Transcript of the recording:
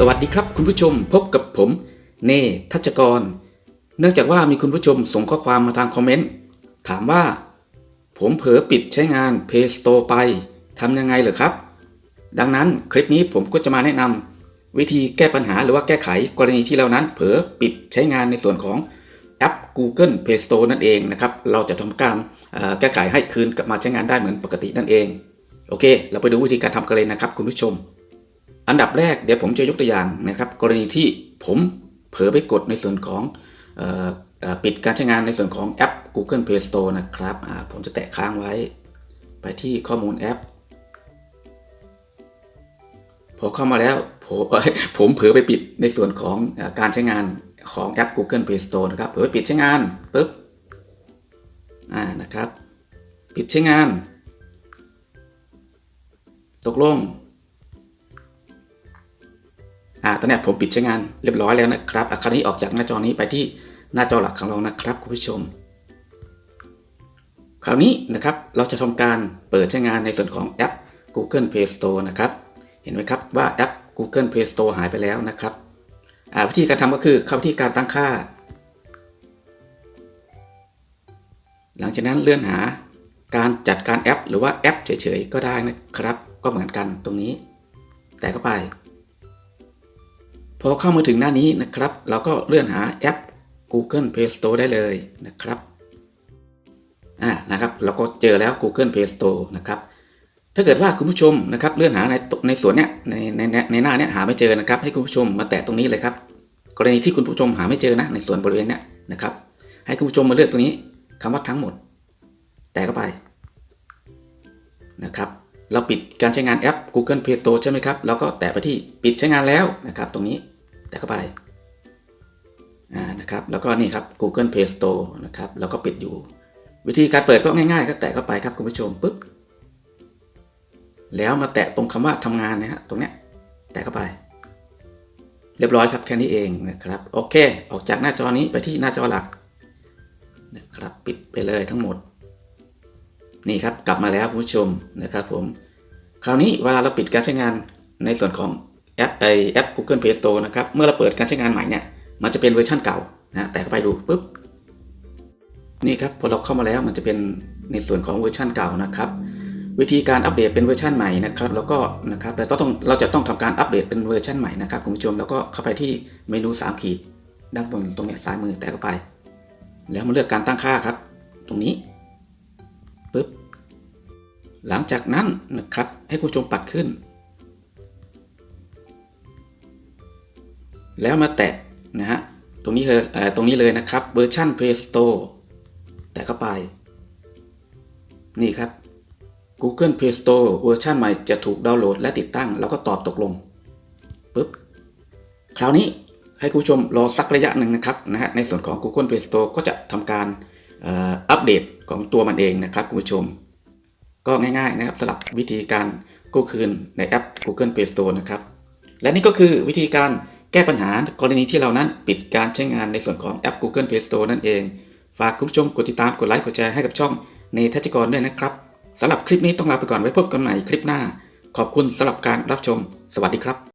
สวัสดีครับคุณผู้ชมพบกับผม เนทัชกร เนื่องจากว่ามีคุณผู้ชมส่งข้อความมาทางคอมเมนต์ถามว่า ผมเผลอปิดใช้งาน Play Store ไปทำยังไงเหรอครับ ดังนั้นคลิปนี้ผมก็จะมาแนะนำวิธีแก้ปัญหาหรือว่าแก้ไขกรณีที่เรานั้น เผลอปิดใช้งานในส่วนของแอป Google Play Store นั่นเองนะครับเราจะทำการแก้ไขให้คืนกลับมาใช้งานได้เหมือนปกตินั่นเองโอเค เราไปดูวิธีการทำกันเลยนะครับคุณผู้ชม อันดับแรกเดี๋ยวผมจะยกตัวอย่างนะครับ กรณีที่ผมเผลอไปกดในส่วนของออปิดการใช้งานในส่วนของแอป Google Play Store นะครับผมจะแตะค้างไว้ ไปที่ข้อมูลแอป พอเข้ามาแล้วผมผมเผลอไปปิดในส่วนของอการใช้งานของแอป Google Play Store นะครับ เผลอไปปิดใช้งานปุ๊บอ่านะครับ ปิดใช้งาน ตกลง อ่าตอนนี้ผมปิดใช้งานเรียบร้อยแล้วนะครับอะคราวนี้ออกจากหน้าจอนี้ไปที่หน้าจอหลักของเรานะครับคุณผู้ชม คราวนี้นะครับเราจะทำการเปิดใช้งานในส่วนของแอป Google Play Store นะครับ เห็นไหมครับว่าแอป Google Play Store หายไปแล้วนะครับวิธีการทำก็คือเข้าที่การตั้งค่า หลังจากนั้นเลื่อนหาการจัดการแอป หรือว่าแอปเฉยๆก็ได้นะครับ ก็เหมือนกันตรงนี้ แต่เข้าไป อเข้ามาถึงหน้านี้นะครับ เราก็เลื่อนหาแอป Google Play Store ได้เลยนะครับอ่านะครับ เราก็เจอแล้ว Google Play Store นะครับ ถ้าเกิดว่าคุณผู้ชมนะครับเลื่อนหาในในส่วนเนี้ยในในในหน้าเนี้ยหาไม่เจอนะครับ ให้คุณผู้ชมมาแตะตรงนี้เลยครับ กรณีที่คุณผู้ชมหาไม่เจอนะในส่วนบริเวณเนี้ยนะครับ ให้คุณผู้ชมมาเลือกตรงนี้คำว่าทั้งหมด แตะเข้าไปนะครับเราปิดการใช้งานแอป Google Play Store ใช่ไหมครับ แล้วก็แตะไปที่ปิดใช้งานแล้วนะครับ ตรงนี้ เข้าไปนะครับแล้วก็นี่ครับ Google Play Store นะครับแล้วก็ปิดอยู่ วิธีการเปิดก็ง่ายๆก็แตะเข้าไปครับคุณผู้ชมปึ๊บแล้วมาแตะตรงคำว่าทำงานนะฮะตรงเนี้ยแตะเข้าไป เรียบร้อยครับแค่นี้เองนะครับโอเค ออกจากหน้าจอนี้ไปที่หน้าจอหลักนะครับปิดไปเลยทั้งหมด นี่ครับกลับมาแล้วคุณผู้ชมนะครับผม คราวนี้เวลาเราปิดการใช้งานในส่วนของ แอปไอแอป Google Play Store นะครับ เมื่อเราเปิดการใช้งานใหม่เนี่ย มันจะเป็นเวอร์ชันเก่านะแต่เข้าไปดูปุ๊บ นี่ครับพอเราเข้ามาแล้วมันจะเป็นในส่วนของเวอร์ชันเก่านะครับ วิธีการอัปเดตเป็นเวอร์ชันใหม่นะครับ แล้วก็นะครับเราต้องเราจะต้องทำการอัปเดตเป็นเวอร์ชันใหม่นะครับคุณผู้ชมแล้วก็เข้าไปที่เมนู 3 ขีดด้านบนตรงนี้ซ้ายมือแตะเข้าไป แล้วมาเลือกการตั้งค่าครับ ตรงนี้ปุ๊บหลังจากนั้นนะครับให้คุณผู้ชมปัดขึ้น แล้วมาแตะนะฮะตรงนี้เลยเอ่อตรงนี้เลยนะครับเวอร์ชัน Play Store แตะเข้าไป นี่ครับ Google Play Store เวอร์ชันใหม่จะถูกดาวน์โหลดและติดตั้ง แล้วก็ตอบตกลงปุ๊บคราวนี้ให้คุณผู้ชมรอสักระยะหนึ่งนะครับนะฮะในส่วนของ Google Play Store ก็จะทำการอัปเดตของตัวมันเองนะครับคุณผู้ชม ก็ง่ายๆนะครับสำหรับวิธีการกู้คืนในแอป Google Play Store นะครับ และนี่ก็คือวิธีการ ก้ปัญหากรณีที่เรานั้นปิดการใช้งานในส่วนของแอป Google Play Store นั่นเอง ฝากคุณผู้ชมกดติดตามกดไลค์กดแชร์ให้กับช่องในทัชกรด้วยนะครับสำหรับคลิปนี้ต้องลาไปก่อนไว้พบกันใหม่คลิปหน้า ขอบคุณสำหรับการรับชม สวัสดีครับ